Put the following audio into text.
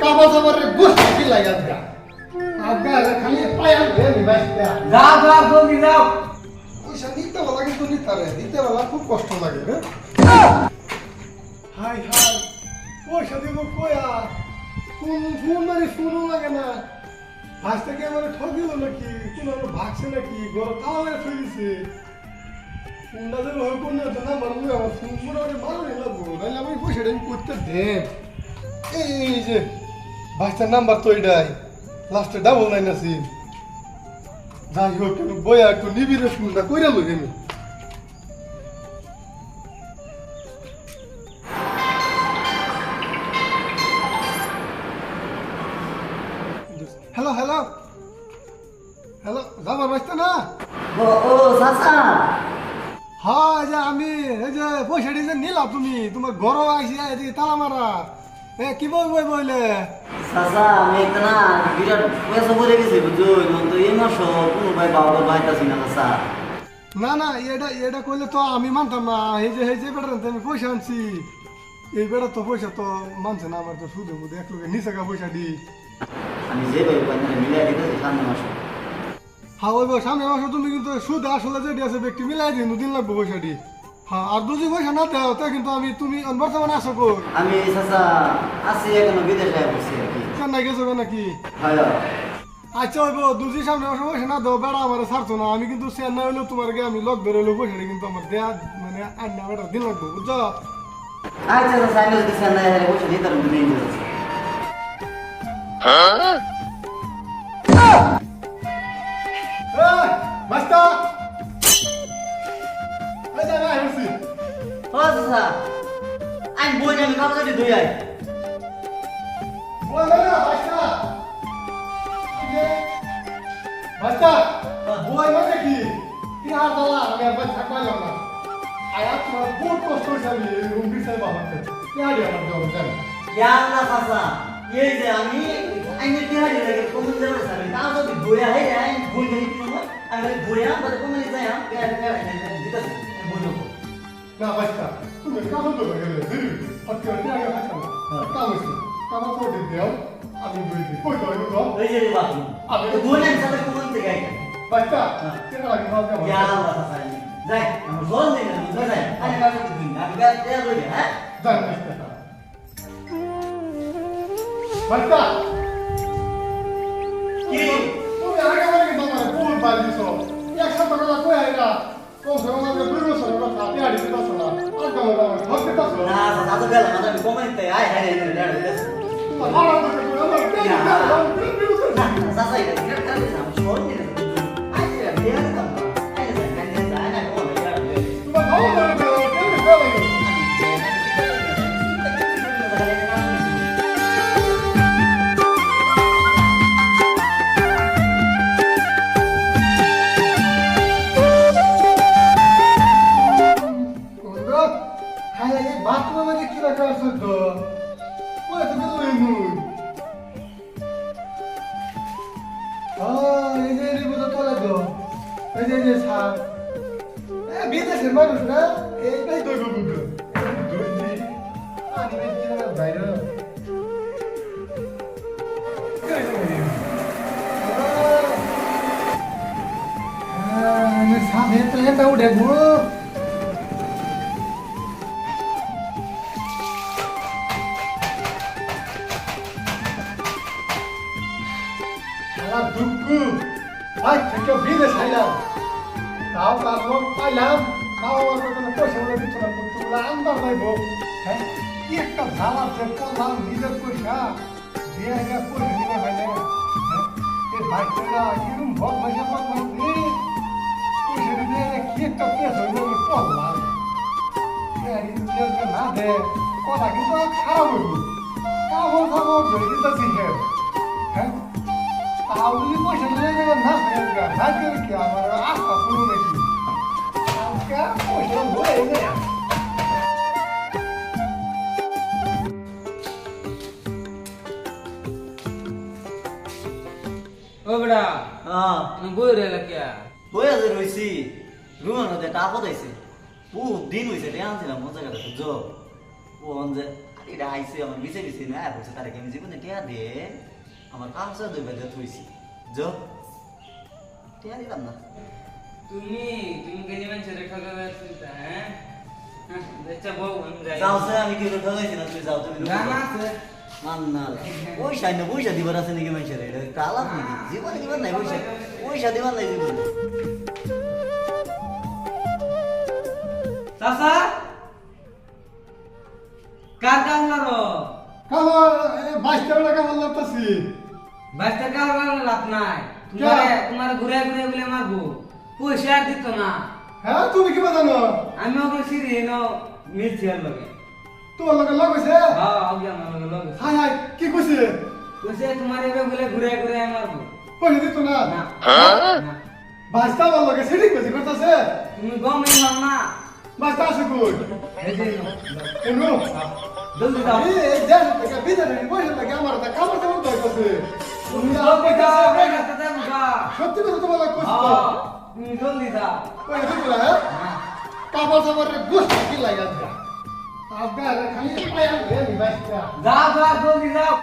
কাবা সাবার কি লাগে আজকা আজকা খালি পায়া দে নি বাস যাও যাও জলদি যাও পয়সা নিতে বলা কিন্তু নিতে বলা খুব কষ্ট লাগে হ্যাঁ হাই হাই পয়সা দেবো কয়া ফোন ফোন মানে ফোনও লাগে না আজ থেকে আমার ঠকিল নাকি কোন ভাগছে নাকি ঘর তালা মেরে আমি পয়সাটা আমি করতে দেব। এই যে, বাচ্চার নাম্বার তো এটাই। লাস্টে ডাবল নাইন আছে। যাই হোক বইয়া একটু নিবিড়ে ফোনটা কইরা লই আমি এই যে আমি এই যে পয়সাটি যে নিলাম তুমি। তোমার ঘর আসি এদিকে তালা মারা। এ কি বই বই বইলে আমি না বিরাট পয়সা পড়ে গেছি বুঝছ? তো এই মাস কোনো ভাই বাবা বাইতাছি না চাচা। না না এটা এটা করলে তো আমি মানতাম না। এই যে এই যে বেটার আমি পয়সা আনছি। এই বেটা তো পয়সা তো মানছে না আমার তো সুদে বুধে এক লোকের নিচে পয়সা দি আমি যে ভাই মিলাই দিতেছি সামনে মাস। হ্যাঁ ওই বই সামনে মাসে তুমি কিন্তু সুদে আসলে যেটি আছে ব্যক্তি মিলাই দিন দুদিন লাগবে পয়সাটি। হ্যাঁ আর দুদিন পয়সা না দেও তা কিন্তু আমি তুমি বর্তমানে আসো কই? আমি চাচা আছি এখনও বিদেশে আর কি। চেন্নাই গেছো নাকি? হয় আচ্ছা দুজি সামনে মাসে পয়সা না দেও বেড়া আমার ছাড়তো না। আমি কিন্তু চেন্নাই হইলেও তোমার গে আমি লক ধরে হইলেও পয়সাটি কিন্তু আমার দেয়া মানে আন্না বেটা দিন লাগবে বুঝছ? আচ্ছা চাচা আমি যদি বসে তার দিন চাচা আমি বই আমি কাগজ ধুই আই। বলে না মাস্টার এই যে মাস্টার বই মানে কি? কি আর দালা আমি আর বাচ্চা পাইলাম না। আয়া তোমার বহুত কষ্ট হয়েছে আমি এই রুম বিছাই বাবাতে কি আর আমার দেওয়া জানি। ইয়াল্লা চাচা এই যে আমি আমি বিহারি লাগে কমন যাবে স্যার কাগজ ধুই আই আমি বই গেলি কি নয় আমি বই আম বাদে কমন যাই দিতেছি বই নেব। না মাস্টার তুমি কাম তো লাগে দিবি আজকে কি আগে হাসা না কাম হইছে কাম তো দিতে দাও আমি দুই দিই কই তো তো ওই যে বাবু আমি বই না সাথে কমন থেকে আই মাস্টার কেন লাগে হাল কাম ইয়াল্লা চাচা যাই আমার জল নেই না বুঝা যায় আমি কাগজ দিই আমি গাছ দেয়া লই হ্যাঁ যাই মাস্টার মাস্টার কি তুমি আগে কিন্তু আমার বহুত বার দিছো একশো টাকা না কই আইলা কম সে কম আমি দুই বছর কথা পেয়ারি দিতাছ না আর কাম আমার ধরতে তাছ না চাচা তো গেল না আমি কমন থেকে আই হাই হাই দেয়া এই যে যে এ বিদেশের মানুষ না এইটাই তো গো বুঝো দুই দিন আমি বেশ কি না বাইরে হেতে হেতে উঠে গো আজ থেকে বিদেশ আইলাম তাও তার লোক পাইলাম। তাও আমার কোনো পয়সা বলে দিচ্ছ না কিন্তু বলে আন্দাজ নাই বউ হ্যাঁ কি একটা ঝাল আছে পড়লাম নিজের পয়সা দিয়ে আগে পয়সা দিতে হয় না। হ্যাঁ এই বাইকটা এরকম ভোগ পয়সা রে পয়সা আগে কি একটা পেশ হইল আমি পড়লাম না দে, কথা কিন্তু খারাপ হইল। কামড় কামড় ধরে দিতেছি হ্যাঁ? যদি পয়সা দিলে যাবে না করে কি আমার আস্থা পুরো নাকি পয়সা ধরে এনে ও বেটা হ্যাঁ আমি বই রে লাগিয়া বই আছে রইছি রুমন হতে টাকা পদাইছে বহুত দিন হয়েছে রে আনছিলাম মজা কথা বুঝছ ও অঞ্জে এটা আইসে আমার বিছে বিছে না বলছে তারা কেমন জীবনে টিয়া দে আমার কামসা দুই বাজে থইছি। যো। টিয়া দিলাম না। তুমি তুমি কেজি মানুষ রেখা করে চিন্তা হ্যাঁ? আচ্ছা বউ আমি যাই। যাও সে আমি কি ঠকাইছি না তুই যাও তুমি মান না পয়সা না পয়সা দিবার আছে নাকি মানুষের? এটা কালা নাকি? জীবনে দিবার নাই পয়সা। পয়সা দিবার নাই জীবনে। চাচা? কার কাম বাইশ টাকা কামাল লাগতেছি। কাম মারো লাভ নাই। তোমারে তোমার ঘুরে ঘুরে বলে মারবো। পয়সা দিত না। হ্যাঁ তুমি কি জানো আমি ওকে সিরি এনো মিলছি আর লগে। তোমার লগে লগ হয়েছে হ্যাঁ আগে আমার লগে লগে হাই হাই কি কইছে? পয়সা তোমার এবে বলে ঘুরে ঘুরে মারবো। পয়সা দিত না? না। না। বাইশটা আমার লগে সেটি কইছে করতেছে? তুমি গম না। বাইশটা আছে কই? এই নাও। জলদি দাও এই দেশ থেকে বিদেশে পয়সা লাগে আমার তা কামড় কামড় করতেছে তুমি জলদি দাও পয়সা দাও মুখা সত্যি কথা তোমার লগে কইছে তো হ্যাঁ তুমি জলদি দাও পয়সা দিত না হ্যাঁ কাপড় সাপড় গোষ্ঠ কি লাগে আজকে খালি পায়া গেলি বাইশটা দাও দাও জলদি দাও